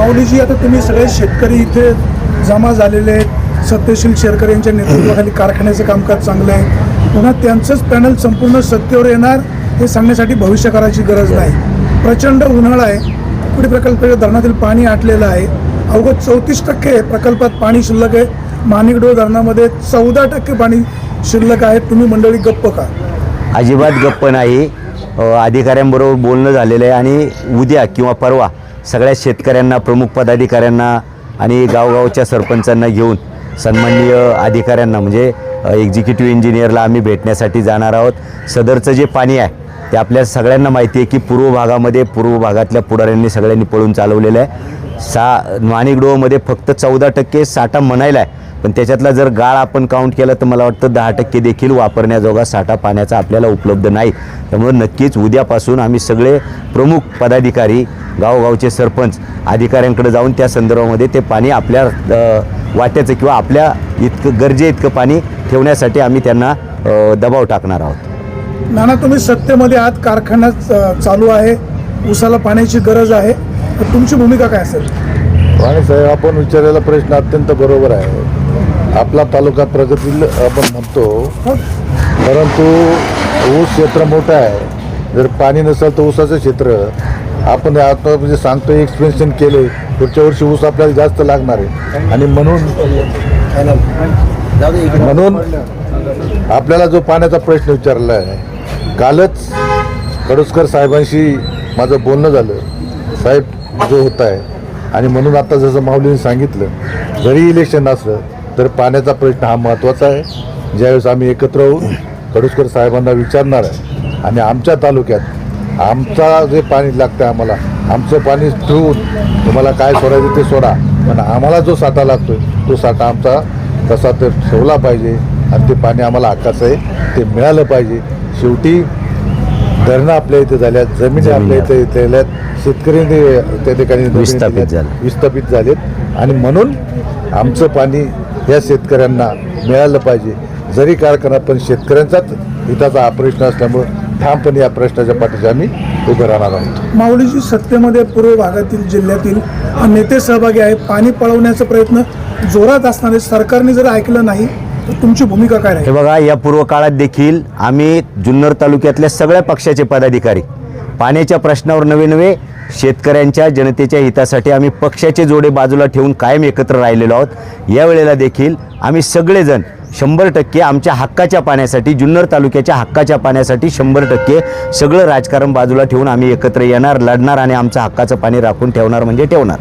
माऊलीजी आता तुम्ही सगळे शेतकरी इथे जमा झालेले आहेत. सत्यशील शेरकर यांच्या नेतृत्वाखाली कारखान्याचं कामकाज चांगलं आहे. पुन्हा त्यांचंच पॅनल संपूर्ण सत्तेवर येणार हे सांगण्यासाठी भविष्य करायची गरज नाही. प्रचंड उन्हाळा आहे. कुठे प्रकल्पाच्या धरणातील पाणी आटलेलं आहे. अवघं चौतीस टक्के प्रकल्पात पाणी शिल्लक आहे. माणिकडोळ धरणामध्ये चौदा टक्के पाणी शिल्लक आहे. तुम्ही मंडळी गप्प का? अजिबात गप्प नाही. अधिकाऱ्यांबरोबर बोलणं झालेलं आहे आणि उद्या किंवा परवा सगळ्या शेतकऱ्यांना प्रमुख पदाधिकाऱ्यांना आणि गावगावच्या सरपंचांना घेऊन सन्माननीय अधिकाऱ्यांना म्हणजे एक्झिक्युटिव्ह इंजिनियरला आम्ही भेटण्यासाठी जाणार आहोत. सदरचं जे पाणी आहे ते आपल्या सगळ्यांना माहिती आहे की पूर्व भागामध्ये पूर्व भागातल्या पुढाऱ्यांनी सगळ्यांनी पळून चालवलेलं आहे. सा माणिकडोहमध्ये फक्त चौदा टक्के साठा म्हणायला आहे. पण त्याच्यातला जर गाळ आपण काउंट केला तर मला वाटतं दहा टक्के देखील वापरण्याजोगा साठा पाण्याचा आपल्याला उपलब्ध नाही. त्यामुळे नक्कीच उद्यापासून आम्ही सगळे प्रमुख पदाधिकारी गावगावचे सरपंच अधिकाऱ्यांकडे जाऊन त्या संदर्भामध्ये ते पाणी आपल्या वाट्याचं किंवा आपल्या इतकं गरजे इतकं पाणी ठेवण्यासाठी आम्ही त्यांना दबाव टाकणार आहोत. नाना तुम्ही सत्तेमध्ये आहात कारखाना चालू आहे उसाला पाण्याची गरज आहे. तर तुमची भूमिका काय असेल? आणि साहेब आपण विचारलेला प्रश्न अत्यंत बरोबर आहे. आपला तालुका प्रगतील आपण म्हणतो परंतु ऊस क्षेत्र मोठं आहे. जर पाणी नसेल तर ऊसाचं क्षेत्र. आपण आता म्हणजे सांगतो एक्सपेन्शन केले पुढच्या वर्षी ऊस आपल्याला जास्त लागणार आहे. आणि म्हणून म्हणून आपल्याला जो पाण्याचा प्रश्न विचारला आहे कालच कडुसकर साहेबांशी माझं बोलणं झालं. साहेब जो होत आहे. आणि म्हणून आता जसं माऊलीने सांगितलं जरी इलेक्शन असलं तर पाण्याचा प्रश्न हा महत्त्वाचा आहे. ज्यावेळेस आम्ही एकत्र होऊन कडुसकर साहेबांना विचारणार आहे. आणि आमच्या तालुक्यात आमचा जे पाणी लागतं आम्हाला आमचं पाणी ठेवून तुम्हाला काय सोडायचं ते सोडा. पण आम्हाला जो साठा लागतोय तो साठा आमचा तसा ते ठेवला पाहिजे आणि ते पाणी आम्हाला हक्काचं आहे ते मिळालं पाहिजे. शेवटी धरणं आपल्या इथे झाल्यात जमिनी आपल्या इथे झाल्यात शेतकरी ते- त्या ठिकाणी विस्थापित दिल्यात, झाले. विस्थापित झालेत. आणि म्हणून आमचं पाणी या शेतकऱ्यांना मिळालं पाहिजे. जरी कारखाना पण शेतकऱ्यांचाच हिताचा हा प्रश्न असल्यामुळं ठामपणे या प्रश्नाच्या पाठीशी आम्ही उभं राहणार आहोत. माऊलीजी सत्तेमध्ये पूर्व भागातील जिल्ह्यातील नेते सहभागी आहे पाणी पळवण्याचा प्रयत्न जोरात असणार आहे. सरकारने जर ऐकलं नाही तर तुमची भूमिका काय राहील? हे बघा या पूर्व काळात देखील आम्ही जुन्नर तालुक्यातल्या सगळ्या पक्षाचे पदाधिकारी पाण्याच्या प्रश्नावर नवे नवे शेतकऱ्यांच्या जनतेच्या हितासाठी आम्ही पक्षाचे जोडे बाजूला ठेवून कायम एकत्र राहिलेलो आहोत. या वेळेला देखील आम्ही सगळेजण शंभर टक्के आमच्या हक्काच्या पाण्यासाठी जुन्नर तालुक्याच्या हक्काच्या पाण्यासाठी शंभर टक्के सगळं राजकारण बाजूला ठेवून आम्ही एकत्र येणार लढणार आणि आमचं हक्काचं पाणी राखून ठेवणार म्हणजे ठेवणार.